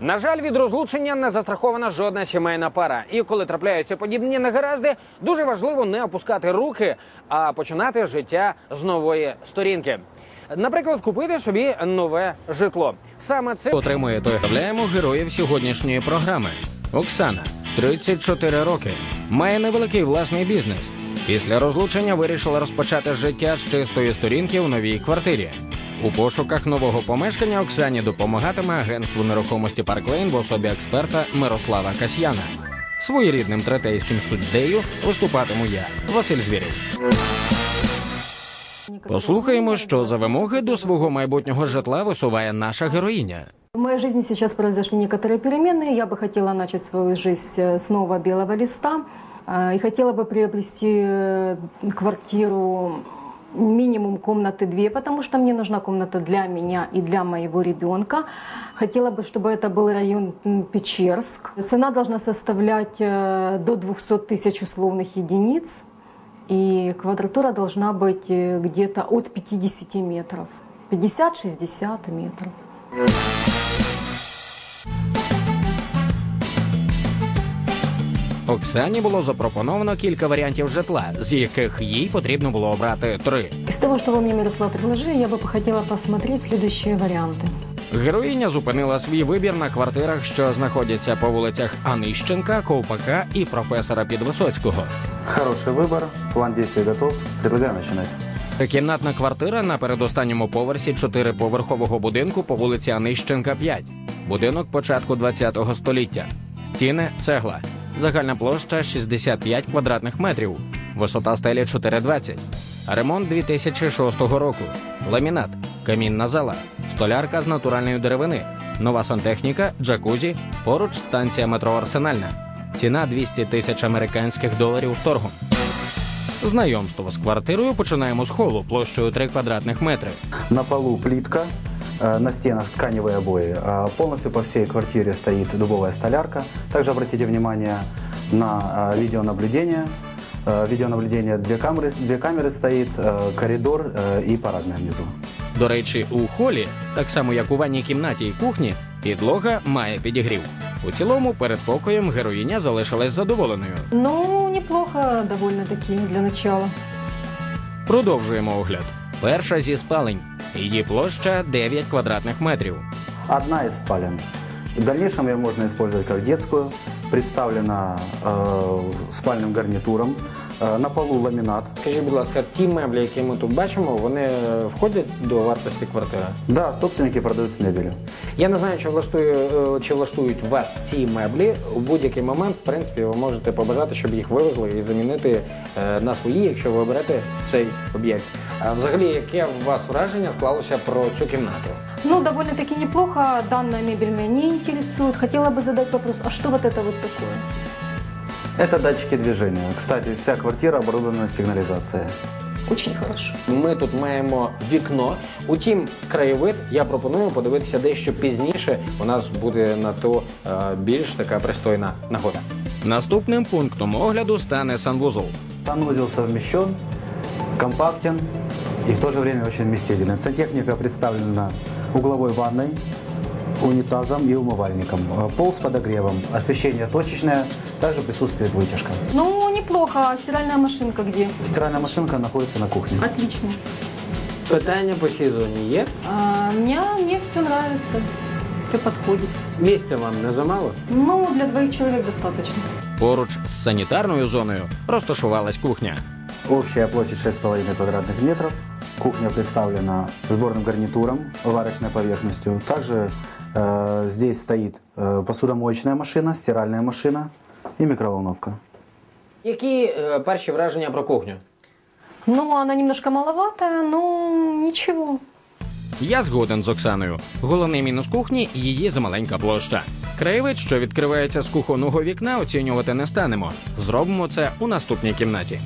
На жаль, від розлучення не застрахована жодна сімейна пара. І коли трапляються подібні негаразди, дуже важливо не опускати руки, а починати життя з нової сторінки. Наприклад, купити собі нове житло. Саме це отримує той являємо героїв сьогоднішньої програми. Оксана, 34 роки, має невеликий власний бізнес. Після розлучення вирішила розпочати життя з чистої сторінки в новій квартирі. У пошуках нового помешкання Оксані допомагатиме агентство нерухомості Парклейн в особі експерта Мирослава Касьяна. Своєрідним третейським суддею виступатиму я, Василь Звірів. Послухаємо, що за вимоги до свого майбутнього житла висуває наша героїня. В моей жизни сейчас произошли некоторые перемены. Я бы хотела начать свою жизнь э, с нового белого листа. э, И хотела бы приобрести э, квартиру минимум комнаты две, потому что мне нужна комната для меня и для моего ребенка. Хотела бы, чтобы это был район м, Печерск. Цена должна составлять э, до 200 тысяч условных единиц. И квадратура должна быть э, где-то от 50 метров. 50-60 метров. Оксані було запропоновано кілька варіантів житла, з яких їй потрібно було обрати три. Из того, что вы мне, Мирослав, предложили, я бы хотела посмотреть следующие варианты. Героїня зупинила свій вибір на квартирах, що знаходяться по вулицях Анищенка, Ковпака і професора Підвисоцького. Хороший выбор, план действий готов. Предлагаю начинать. Кімнатна квартира на передостанньому поверсі чотириповерхового будинку по вулиці Анищенка 5. Будинок початку 20-го століття. Стіни цегла. Загальна площа 65 квадратних метрів. Висота стелі 4,20. Ремонт 2006 року. Ламінат. Камінна зала. Столярка з натуральної деревини. Нова сантехніка, джакузі. Поруч станція метро Арсенальна. Ціна 200 тисяч американських доларів з торгом. Знайомство з квартирою починаємо з холу площею 3 квадратних метри. На полу плитка, э, на стенах тканевые обои. А Полностью по всей квартире стоит дубовая столярка. Также обратите внимание на э, видеонаблюдение. Э, Видеонаблюдение, две камеры, две камеры стоит, э, коридор э, и парадная внизу. До речі, у холі, так само як у ванній кімнаті і кухні, підлога має підігрів. У цілому перед покоєм героїня залишилась задоволеною. Ну, неплохо довольно-таки для начала. Продовжуємо огляд. Перша зі спалень. Її площа 9 квадратних метрів. Одна из спален. В дальнейшем ее можно использовать как детскую. Представлена э, спальным гарнитуром. Э, на полу ламинат. Скажіть, будь ласка, ті меблі, які ми тут бачимо, вони входять до вартості квартири? Да, собственники продают с мебелью. Я не знаю, чи влаштує е, чи влаштують вас ці меблі. У будь-який момент, в принципі, ви можете побажати, щоб їх вивезли і замінити е, на свої, якщо ви оберете цей об'єкт. А взагалі, яке у вас враження склалося про цю кімнату? Ну, довольно-таки неплохо. Данная мебель меня не интересует. Хотела бы задать вопрос, а что вот это вот такое? Это датчики движения. Кстати, вся квартира оборудована сигнализацией. Очень хорошо. Ми тут маємо вікно. Утім, краєвид я пропоную подивитися дещо пізніше. У нас буде на то е, більш така пристойна нагода. Наступним пунктом огляду стане санвузол. Санузел совмещен, компактен и в то же время очень вместителен. Сантехника представлена угловой ванной, унитазом и умывальником. Э, Пол с подогревом, освещение точечное, также присутствует вытяжка. Ну, неплохо. А стиральная машинка где? Стиральная машинка находится на кухне. Отлично. Питання по цій зоні є. А, мне, мне все нравится. Все подходит. Місця вам не замало? Ну, для двоих человек достаточно. Поруч з санітарною зоною розташувалась кухня. Общая площадь 6,5 квадратных метров. Кухня представлена сборным гарнитуром, варочной поверхностью. Также э, здесь стоит э, посудомоечная машина, стиральная машина и микроволновка. Які е, перші враження про кухню? Ну, она немножко маловатая, но ничего. Я згоден з Оксаною. Головний мінус кухні її замаленька площа. Краєвид, що відкривається з кухонного вікна, оцінювати не станемо. Зробимо це у наступній кімнаті.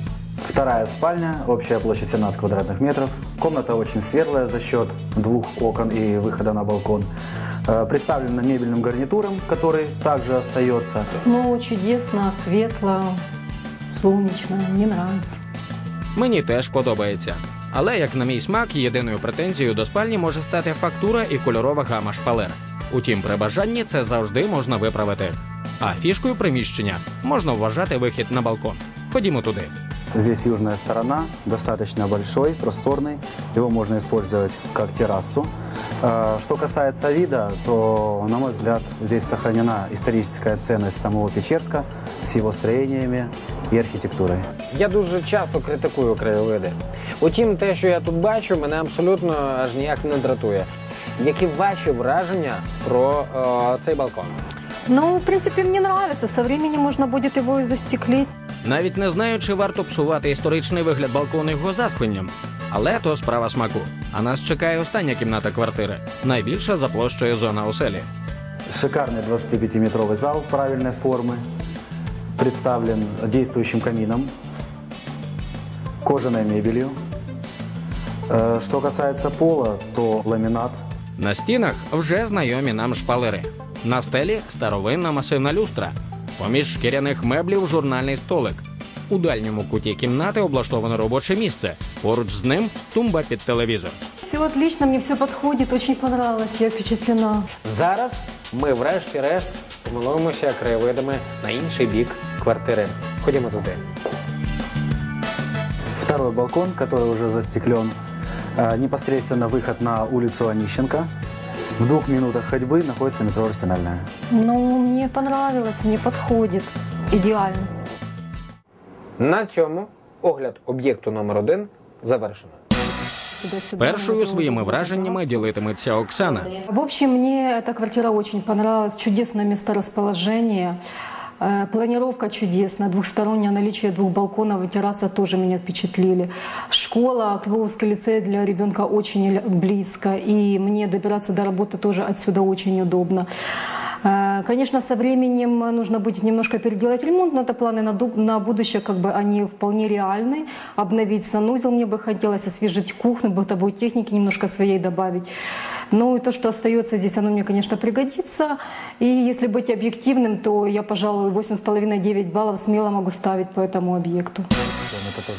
Вторая спальня, общая площадь 17 квадратных метров. Комната очень светлая за счет двух окон и выхода на балкон. Э, Представлена мебельным гарнитуром, который также остается. Ну, чудесно, светло, солнечно. Мне нравится. Мені теж подобається. Але, як на мій смак, єдиною претензією до спальні може стати фактура і кольорова гама шпалер. Утім, при бажанні це завжди можна виправити. А фішкою приміщення можна вважати вихід на балкон. Ходімо туди. Здесь южная сторона, достаточно большой, просторный. Его можно использовать как террасу. Э, Что касается вида, то, на мой взгляд, здесь сохранена историческая ценность самого Печерска с его строениями и архитектурой. Я дуже часто критикую краєвиди. Утім, те, що я тут бачу, мене абсолютно аж ніяк не дратує. Які ваші враження про е, цей балкон? Ну, в принципе, мне нравится. Со временем можно будет его и застеклить Навіть не знаю, чи варто псувати історичний вигляд балкону його заскленням. Але то справа смаку. А нас чекає остання кімната квартири, найбільша за площею зона оселі. Шикарный 25-метровый зал правильной формы, представлен действующим камином, кожаной мебелью. Э, Что касается пола, то ламинат На стінах вже знайомі нам шпалери. На стелі старовинна масивна люстра. Поміж шкіряних меблів журнальний столик. У дальньому куті кімнати облаштоване робоче місце. Поруч з ним тумба під телевізор. Все отлично, мне все подходит, очень понравилось, я впечатлена. Зараз ми, врешті-решт, помилуємося краєвидами на інший бік квартири. Ходімо туди. Второй балкон, который уже застеклен, э, непосредственно выход на улицу Онищенко. В двух минутах ходьбы находится метро «Арсенальная». Ну, мне понравилось, мне подходит. Идеально. На цьому огляд об'єкту номер один завершено. Туда-сюда, Першою вот своїми вот враженнями вот. ділитиметься Оксана. В общем, мне эта квартира очень понравилась. Чудесное месторасположение. Э, Планировка чудесная, двухстороннее наличие двух балконов и терраса тоже меня впечатлили. Школа, Крыловский лицей для ребенка очень близко, и мне добираться до работы тоже отсюда очень удобно. Э, Конечно, со временем нужно будет немножко переделать ремонт, но это планы на, на будущее, как бы они вполне реальны. Обновить санузел мне бы хотелось, освежить кухню, бытовой техники немножко своей добавить. Ну и то, что остается здесь, оно мне, конечно, пригодится. И если быть объективным, то я, пожалуй, 8,5-9 баллов смело могу ставить по этому объекту.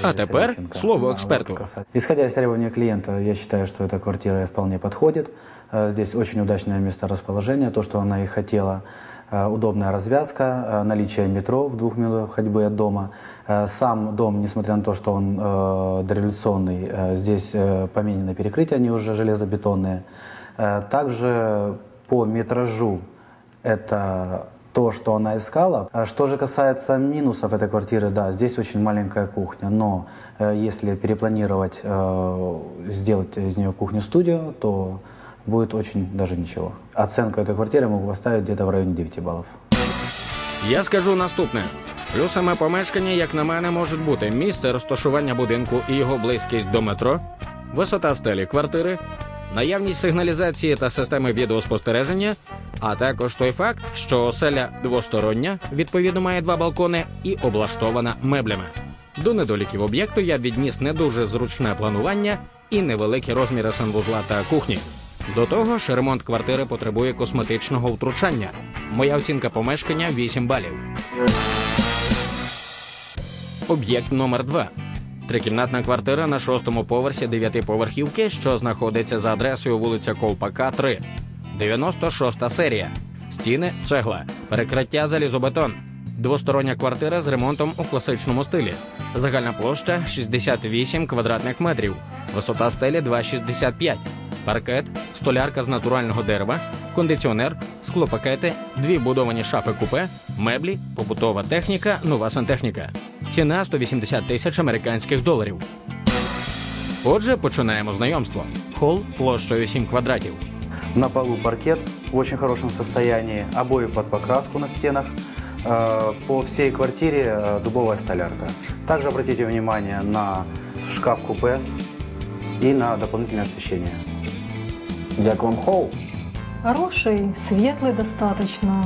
А теперь слово эксперту. касательно- Исходя из требования клиента, я считаю, что эта квартира вполне подходит. Э, Здесь очень удачное месторасположение, то, что она и хотела. Э, Удобная развязка, наличие метро в двух минутах ходьбы от дома. Сам дом, несмотря на то, что он э, дореволюционный, э, здесь э, поменены перекрытия, они уже железобетонные. Э, Также по метражу это то, что она искала. А Что же касается минусов этой квартиры, да, здесь очень маленькая кухня, но э, если перепланировать, э, сделать из нее кухню-студию, то будет очень даже ничего. Оценку этой квартиры могу поставить где-то в районе 9 баллов. Я скажу наступне. Плюсами помешкання, як на мене, можуть бути місце розташування будинку і його близькість до метро, висота стелі квартири, наявність сигналізації та системи відеоспостереження, а також той факт, що оселя двостороння, відповідно має два балкони і облаштована меблями. До недоліків об'єкту я відніс не дуже зручне планування і невеликі розміри санвузла та кухні. До того ж, ремонт квартири потребує косметичного втручання. Моя оцінка помешкання 8 балів. Об'єкт номер 2 Трикімнатна квартира на шостому поверсі дев'ятиповерхівки, що знаходиться за адресою вулиця Ковпака 3. 96 серія. Стіни цегла, перекриття залізобетон. Двостороння квартира з ремонтом у класичному стилі. Загальна площа 68 квадратних метрів. Висота стелі 2,65. Паркет, столярка з натурального дерева, кондиціонер, склопакети, дві будовані шафи купе, меблі, побутова техніка, нова сантехніка. Ціна 180 тисяч американських доларів. Отже, починаємо знайомство. Хол площею 7 квадратів. На полу паркет в очень хорошем состоянии, обои под покраску на стенах. Э, По всей квартире э, дубовая столярка. Также обратите внимание на шкаф-купе и на дополнительное освещение. Як вам хол? Хороший, светлый достаточно.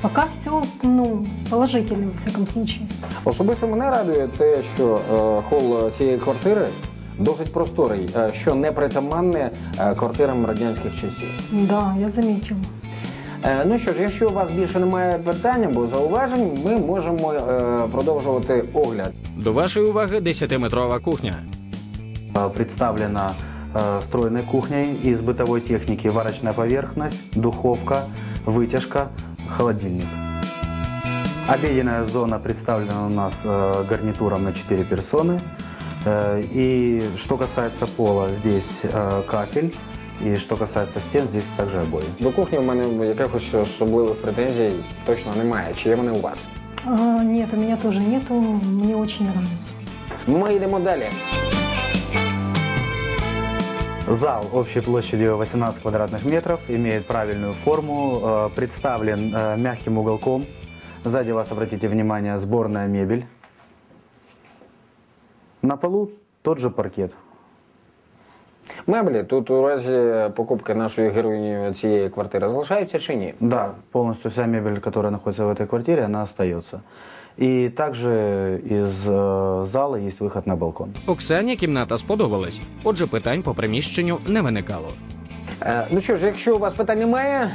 Пока все, ну, положительно, во всяком случае. Особисто мене радує те, що е, хол цієї квартири досить просторий, е, що не притаманне е, квартирам радянських часів. Да, я заметила. Е, ну що ж, якщо у вас більше немає питань або зауважень, ми можемо е, продовжувати огляд. До вашої уваги 10-метрова кухня. Э, Представлена э, встроенной кухней. Из бытовой техники варочная поверхность, духовка, вытяжка, холодильник. Обеденная зона представлена у нас э, гарнитуром на 4 персоны. Э, И что касается пола, здесь э, кафель. И что касается стен, здесь также обои. До кухні в мене якихось особливих претензій точно немає. Чи є вони у вас? А, нет, у меня тоже нету, мне очень нравится. Ми йдемо далі. Зал общей площадью 18 квадратных метров имеет правильную форму, э, представлен э, мягким уголком. Сзади вас, обратите внимание, сборная мебель. На полу тот же паркет. Меблі тут у разі покупки нашої героїні цієї квартири залишаються чи ні? Да, полностью вся мебель, которая находится в этой квартире, она остается. И также из э, зала есть выход на балкон. Оксані кімната сподобалась, отже, питань по приміщенню не виникало. Е, ну що ж, якщо у вас питань немає, е,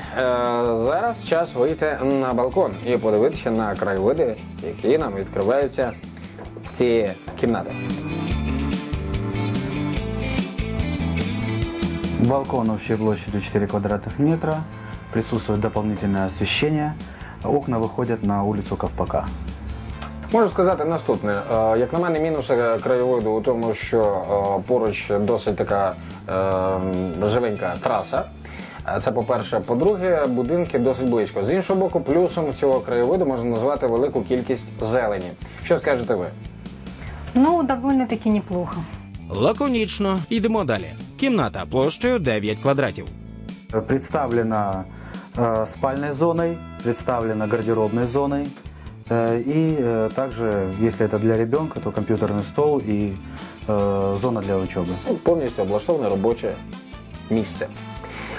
зараз час вийти на балкон і подивитися на краєвиди, які нам відкриваються з цієї кімнати. Балкон общей площадью 4 квадратных метра. Присутствует дополнительное освещение. Окна выходят на улицу Ковпака. Можу сказати наступне. Е, Як на мене, мінуси краєвиду у тому, що е, поруч досить така е, живенька траса. Е, Це по-перше. По-друге, будинки досить близько. З іншого боку, плюсом цього краєвиду можна назвати велику кількість зелені. Що скажете ви? Ну, довольно-таки неплохо. Лаконічно йдемо далі. Кімната площею 9 квадратів. Представлена э, спальной зоной, представлена гардеробной зоной. Э, и э, также, если это для ребенка, то компьютерный стол и э, зона для учебы. Ну, повністю облаштоване робоче місце.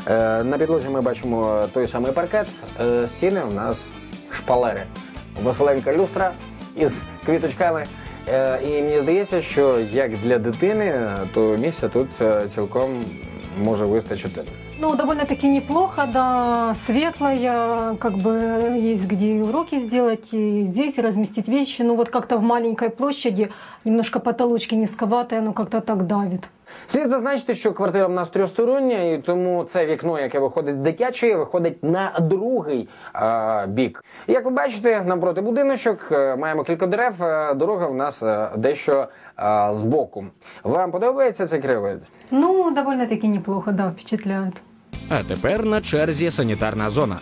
Е, На підлозі ми бачимо той самий паркет. Е, Стіни у нас шпалери. Веселенька люстра із квіточками. Е, І мені здається, що як для дитини, то місця тут е, цілком може вистачити. Ну, довольно-таки неплохо, да, светлая, как бы есть где и уроки сделать, и здесь разместить вещи. Ну, вот как-то в маленькой площади немножко потолочки низковатые, оно как-то так давит. Слід зазначити, що квартира в нас трьохстороння, і тому це вікно, яке виходить з дитячої, виходить на другий е, бік. Як ви бачите, навпроти будиночок е, маємо кілька дерев. е, дорога в нас е, дещо е, збоку. Вам подобається цей краєвид? Ну, довольно-таки неплохо, да, впечатляет. А тепер на черзі санітарна зона.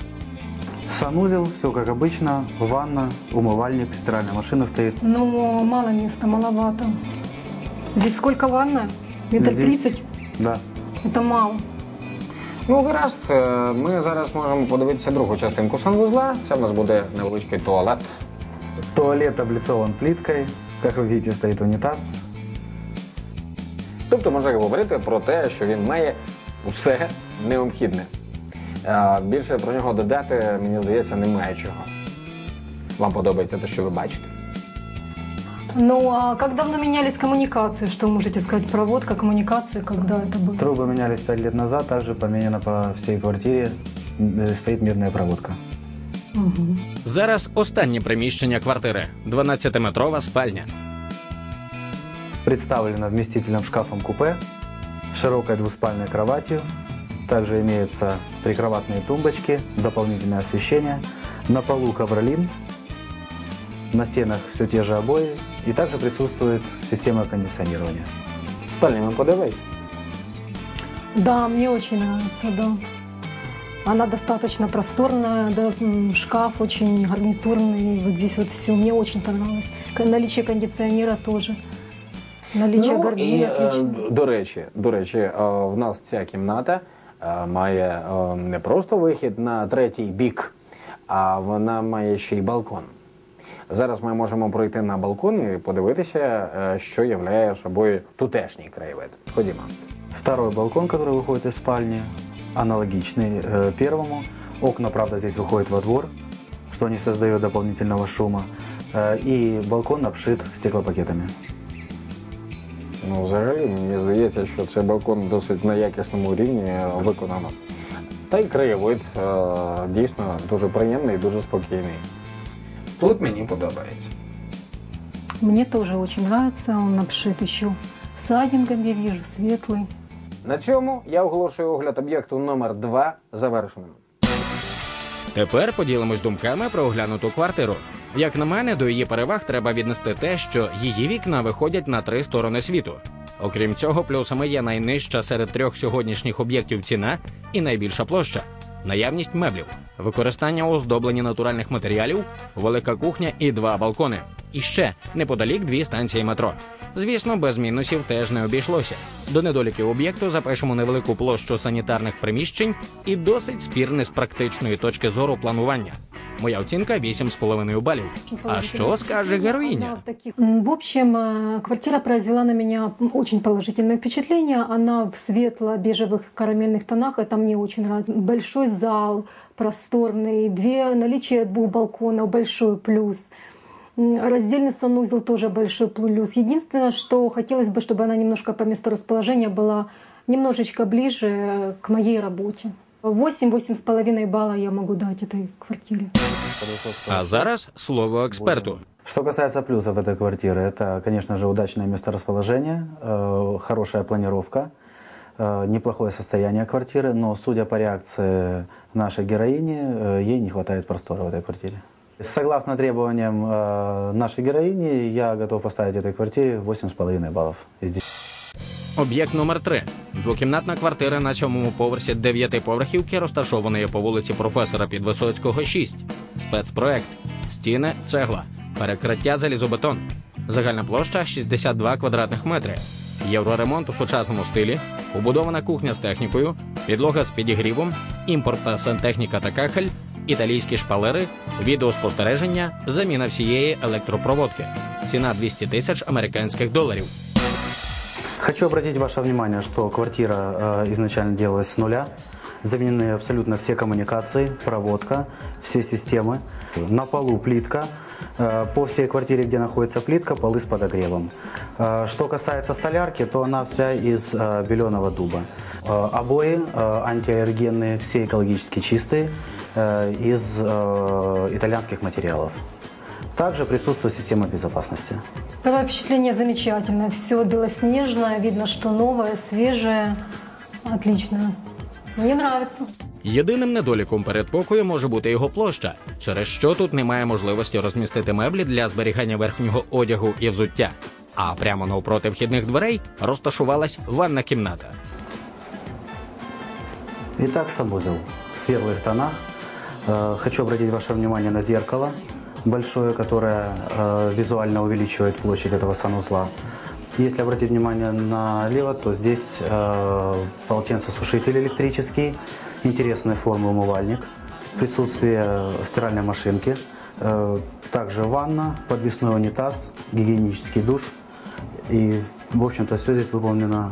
Санузел, все как обычно, ванна, умывальник, стиральная машина стоит. Ну, мало места, маловато. Здесь сколько ванная? Метр Здесь- тридцать? Да. Это мало. Ну, гаразд, е, ми зараз можемо подивитися другу частинку санвузла. Це в нас буде невеличкий туалет. Туалет облицован плиткой. Как вы видите, стоит унитаз. Тобто можна говорити про те, що він має усе необхідне. Е, Більше про нього додати, мені здається, немає чого. Вам подобається те, що ви бачите? Ну, а как давно менялись коммуникации? Что вы можете сказать? Проводка, коммуникации, когда это было? Трубы менялись 5 лет назад, также поменена по всей квартире. М, Стоит медная проводка. Мгм. Зараз останнє приміщення квартири 12-метрова спальня. Представлена вместительным шкафом купе, широкой двуспальной кроватью. Также имеются прикроватные тумбочки, дополнительное освещение. На полу ковролин, на стенах все те же обои. И также присутствует система кондиционирования. Спальня вам подобається? Да, мне очень нравится, да. Она достаточно просторная, да, шкаф очень гарнитурный, вот здесь вот все, мне очень понравилось. Наличие кондиционера тоже. Наличие Ну, і, гардерии е, отлично. до речі, до речі, е, в нас ця кімната е, має е, не просто вихід на третій бік, а вона має ще й балкон. Зараз ми можемо пройти на балкон і подивитися, е, що являє собою тутешній краєвид. Ходімо. Второй балкон, который выходит из спальни, аналогичный э, первому. Окна, правда, здесь выходят во двор, что не создает дополнительного шума. Э, и балкон обшит стеклопакетами. Ну, взагалі, мені здається, що цей балкон досить на якісному рівні виконано. Та й краєвид е, дійсно дуже приємний і дуже спокійний. Тут мені подобається. Мне тоже очень нравится, он обшит еще сайдингом, я вижу, светлый. На цьому я оголошую огляд об'єкту номер 2 завершеним. Тепер поділимось думками про оглянуту квартиру. Як на мене, до її переваг треба віднести те, що її вікна виходять на три сторони світу. Окрім цього, плюсами є найнижча серед трьох сьогоднішніх об'єктів ціна і найбільша площа. Наявність меблів, використання оздоблення натуральних матеріалів, велика кухня і два балкони І ще неподалік дві станції метро. Звісно, без мінусів теж не обійшлося. До недоліків об'єкту запишемо невелику площу санітарних приміщень і досить спірне з практичної точки зору планування. Моя оцінка 8,5 балів. А що скаже героїня? М, В общем, э, квартира произвела на меня очень положительное впечатление. Она в светло-бежевых карамельных тонах, это мне очень нравится. Большой зал, просторный, две, наличие двух балконов, большой плюс. Раздельный санузел тоже большой плюс. Единственное, что хотелось бы, чтобы она немножко по месту расположения была немножечко ближе э, к моей работе. 8-8,5 балла я могу дать этой квартире. А зараз слово експерту. Что касается плюсов этой квартиры, это, конечно же, удачное месторасположение, э, хорошая планировка, э, неплохое состояние квартиры, но, судя по реакции нашей героини, ей не хватает простора в этой квартире. Согласно требованиям э, нашей героини, я готов поставить этой квартире 8,5 баллов из 10. Об'єкт номер 3 Двокімнатна квартира на сьомому поверсі дев'ятиповерхівки, розташованої по вулиці професора Підвисоцького, 6. Спецпроект. Стіни цегла. Перекриття залізобетон. Загальна площа 62 квадратних метри. Євроремонт у сучасному стилі, побудована кухня з технікою, підлога з підігрівом, імпортна сантехніка та кахель, італійські шпалери, відеоспостереження, заміна всієї електропроводки. Ціна 200 тисяч американських доларів. Хочу обратить ваше внимание, что квартира э, изначально делалась с нуля. Заменены абсолютно все коммуникации, проводка, все системы. На полу плитка. Э, по всей квартире, где находится плитка, полы с подогревом. Э, что касается столярки, то она вся из э, беленого дуба. Обои антиаллергенные, все экологически чистые, из итальянских материалов. Также присутствует система безопасности. Первое впечатление замечательное. Все белоснежное, видно, что новое, свежее. Отлично. Мне нравится. Єдиним недоліком передпокою може бути його площа, через що тут немає можливості розмістити меблі для зберігання верхнього одягу і взуття. А прямо навпроти вхідних дверей розташувалась ванна кімната. Итак, санузел в светлых тонах. Э, Хочу обратить ваше внимание на зеркало большое, которое э, визуально увеличивает площадь этого санузла. Если обратить внимание налево, то здесь э, полотенцесушитель электрический, интересной формы умывальник, присутствие стиральной машинки, э, также ванна, подвесной унитаз, гигиенический душ. И, в общем-то, все здесь выполнено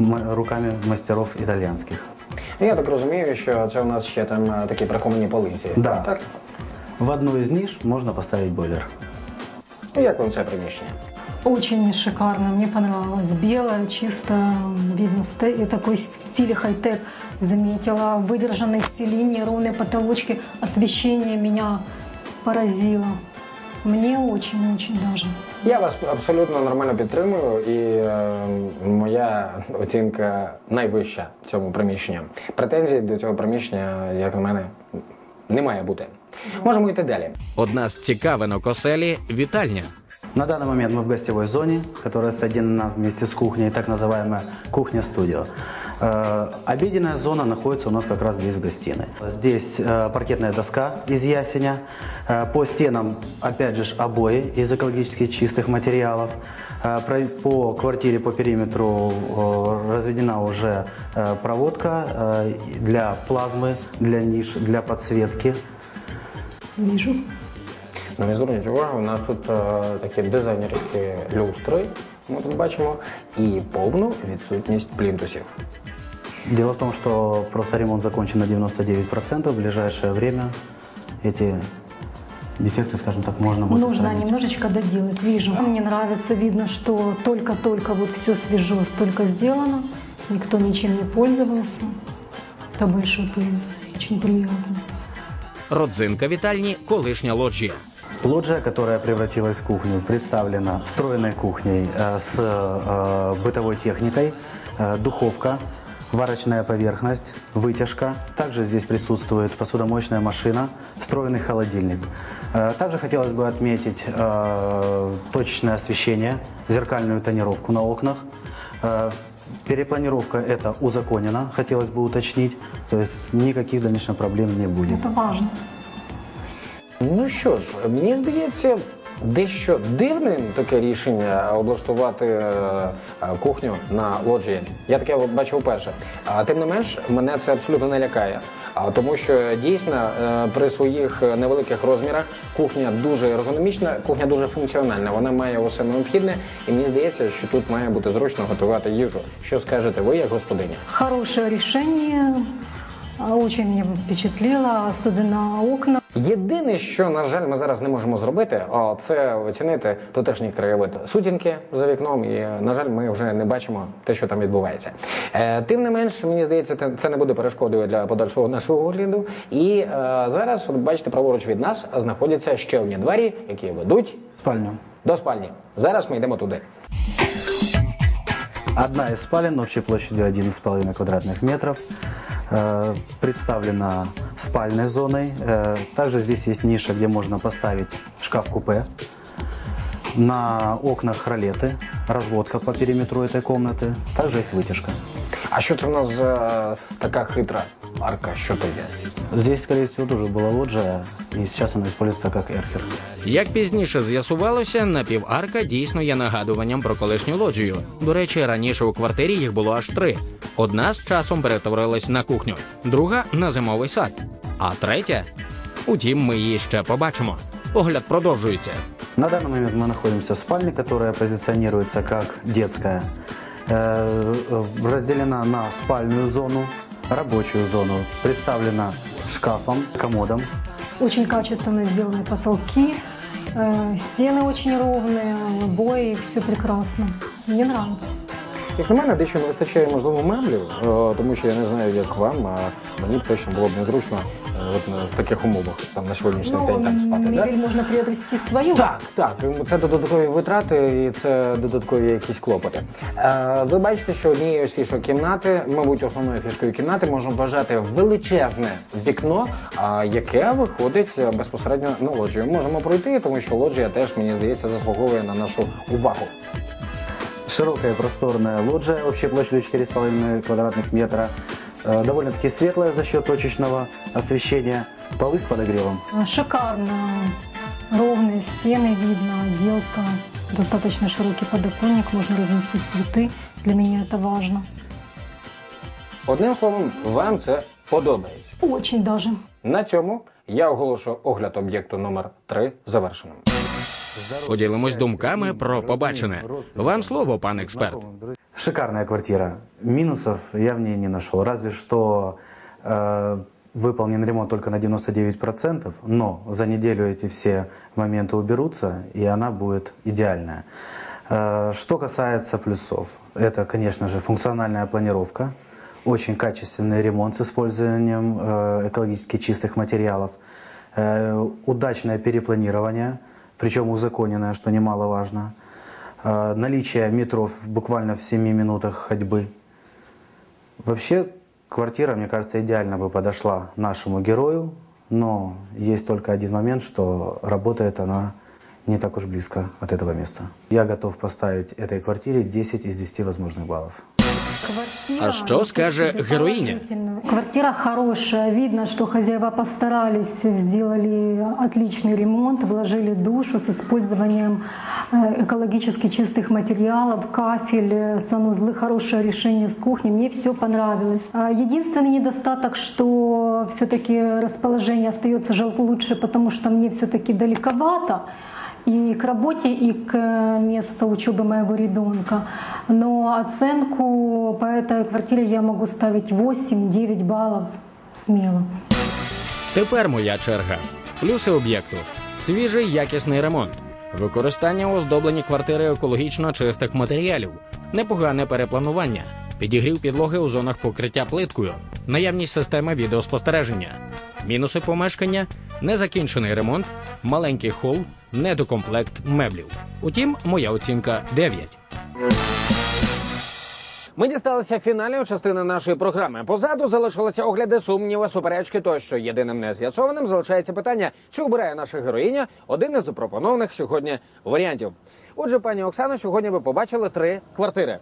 м- руками мастеров итальянских. Ну, Я так розумію, що це у нас ще там е, такі приховані полиці. Да. Так? В одну из ниш можно поставить бойлер. Ну, як вам це приміщення? Очень шикарно, мне понравилось. Белое, чисто, видно, сте- и такой в стиле хай-тек заметила. Выдержанные все линии, ровные потолочки, освещение меня поразило. Мне очень-очень даже. Я вас абсолютно нормально підтримую, і е, моя оцінка найвища цьому приміщенню. Претензій до цього приміщення, як на мене, не має бути. Можемо йти далі. Одна з цікавинок оселі вітальня. На данный момент мы в гостевой зоне, которая соединена вместе с кухней, так называемая кухня-студио. Э, Обеденная зона находится у нас как раз здесь в гостиной. Здесь э, паркетная доска из ясеня. Э, По стенам, опять же, обои из экологически чистых материалов. По квартире, по периметру разведена уже проводка для плазмы, для ниш, для подсветки. Вижу. Ну, і зверніть увагу, у нас тут е, такі дизайнерські люстри, ми тут бачимо, і повну відсутність плінтусів. Дело в том, что просто ремонт закончен на 99%. В ближайшее время эти дефекты, скажем так, можно будет Нужно устранить. немножечко доделать, вижу. Мне нравится, видно, что только-только вот все свежо, только сделано. Никто ничем не пользовался. Это большой плюс. Очень приятно. Родзинка вітальні колишня лоджія. Лоджия, которая превратилась в кухню, представлена встроенной кухней э, с э, бытовой техникой, э, духовка, варочная поверхность, вытяжка. Также здесь присутствует посудомоечная машина, встроенный холодильник. Также хотелось бы отметить точечное освещение, зеркальную тонировку на окнах. Перепланировка это узаконена, хотелось бы уточнить, то есть никаких дальнейших проблем не будет. Это важно. Ну що ж, мені здається, дещо дивним таке рішення облаштувати е, е, кухню на лоджії. Я таке бачив вперше. А тим не менш, мене це абсолютно не лякає. А тому, що дійсно е, при своїх невеликих розмірах кухня дуже ергономічна, кухня дуже функціональна. Вона має усе необхідне, і мені здається, що тут має бути зручно готувати їжу. Що скажете ви, як господиня? Хорошее решение. А, Очень меня впечатлило, особенно окна. Єдине, що на жаль, ми зараз не можемо зробити, це оцінити тутешній краєвид сутінки за вікном. І на жаль, ми вже не бачимо те, що там відбувається. Е, тим не менш, мені здається, це не буде перешкодою для подальшого нашого огляду. І е, зараз, бачите, праворуч від нас знаходяться ще одні двері, які ведуть Спальню. до спальні. Зараз ми йдемо туди. Одна из спален общей площадью 11,5 квадратных метров. э, Представлена спальной зоной. Э, Также здесь есть ниша, где можно поставить шкаф-купе. На окнах ролеты, разводка по периметру этой комнаты. Также есть вытяжка. А що це в нас за така хитра арка? Що то є? Здесь, скорее всего, тоже была лоджия, и сейчас она используется как эркер. Як пізніше з'ясувалося, напіварка дійсно є нагадуванням про колишню лоджію. До речі, раніше у квартирі їх було аж три. Одна з часом перетворилась на кухню, друга на зимовий сад, а третя. Утім, ми її ще побачимо. Огляд продовжується. На данный момент мы находимся в спальне, которая позиционируется как детская. Э, э, Разделена на спальную зону, рабочую зону. Представлена шкафом, комодом. Очень качественно сделаны потолки. э, Стены очень ровные, обои, все прекрасно. Мне нравится. Як на мене, дещо не вистачає, можливо, меблів, е, тому що я не знаю, як вам, а мені б точно було б незручно е, от на- в таких умовах там на сьогоднішній Ну, день там спати. Да? мебель можно приобрести свою. Так, так, це додаткові витрати і це додаткові якісь клопоти. Е, ви бачите, що однією з фішок кімнати, мабуть, основною фішкою кімнати можна вважати величезне вікно, а, яке виходить е, безпосередньо на лоджію. Можемо пройти, тому що лоджія теж, мені здається, заслуговує на нашу увагу. Широкая просторная лоджия общей площадью 4,5 квадратных метра. Э, Довольно-таки светлая за счет точечного освещения. Полы с подогревом. А, Шикарно. Ровные стены видно, отделка. Достаточно широкий подоконник, можно разместить цветы. Для меня это важно. Одним словом, вам це подобається. Очень даже. На цьому я оголошую огляд об'єкту номер 3 завершеним. Поділимось думками про побачене. Вам слово, пан експерт. Шикарная квартира. Минусов я в ней не нашел. Разве что э, выполнен ремонт только на 99%, но за неделю эти все моменты уберутся, и она будет идеальная. Э, что касается плюсов, это, конечно же, функциональная планировка, очень качественный ремонт с использованием э, экологически чистых материалов, э, удачное перепланирование, причем узаконенное, что немаловажно, э, наличие метро буквально в 7 минутах ходьбы. Вообще, квартира, мне кажется, идеально бы подошла нашему герою, но есть только один момент, что работает она не так уж близко от этого места. Я готов поставить этой квартире 10 из 10 возможных баллов. Квартира А что скажет героиня? положительная. Квартира хорошая, видно, что хозяева постарались, сделали отличный ремонт, вложили душу с использованием э, экологически чистых материалов, кафель, э, санузлы, хорошее решение с кухней, мне все понравилось. А Единственный недостаток, что все-таки расположение остается жел- лучше, потому что мне все-таки далековато и к работе, и к э, месту учебы моего ребенка. Но оценку по этой квартире я могу ставить 8-9 баллов смело. Тепер моя черга. Плюси об'єкту: свіжий якісний ремонт, використання у оздобленні квартири екологічно чистих матеріалів, непогане перепланування, підігрів підлоги у зонах покриття плиткою, наявність системи відеоспостереження. Мінуси помешкання Незакінчений ремонт, маленький хол, недокомплект меблів. Утім, моя оцінка 9. Ми дісталися фінальної частини нашої програми. Позаду залишилися огляди сумніви, суперечки тощо. Єдиним нез'ясованим залишається питання, чи обирає наша героїня один із запропонованих сьогодні варіантів. Отже, пані Оксано, сьогодні ви побачили три квартири.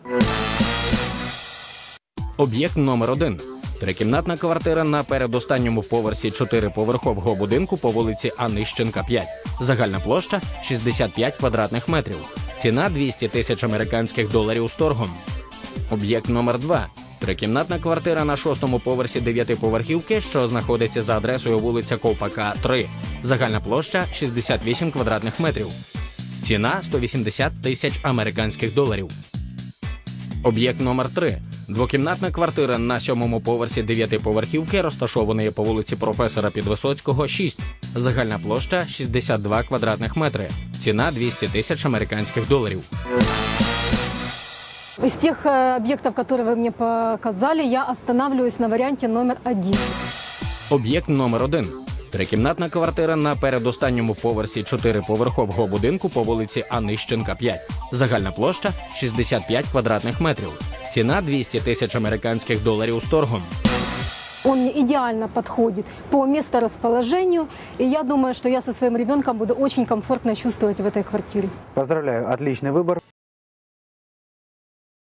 Об'єкт номер 1 Трикімнатна квартира на передостанньому поверсі чотириповерхового будинку по вулиці Анищенка 5. Загальна площа 65 квадратних метрів. Ціна 200 тисяч американських доларів з торгом. Об'єкт номер 2 Трикімнатна квартира на шостому поверсі дев'ятиповерхівки, що знаходиться за адресою вулиця Ковпака 3. Загальна площа 68 квадратних метрів. Ціна 180 тисяч американських доларів. Об'єкт номер 3 Двокімнатна квартира на сьомому поверсі дев'ятиповерхівки, розташованої по вулиці професора Підвисоцького, 6. Загальна площа 62 квадратних метри. Ціна 200 тисяч американських доларів. Из тех э, объектов, которые вы мне показали, я останавливаюсь на варианте номер один. Об'єкт номер 1 Трикімнатна квартира на передостанньому поверсі чотириповерхового будинку по вулиці Анищенка 5. Загальна площа 65 квадратних метрів. Ціна 200 тисяч американських доларів з торгом. Он мне идеально подходит по месторасположению, и я думаю, что я со своим ребенком буду очень комфортно чувствовать в этой квартире. Поздравляю, отличный выбор.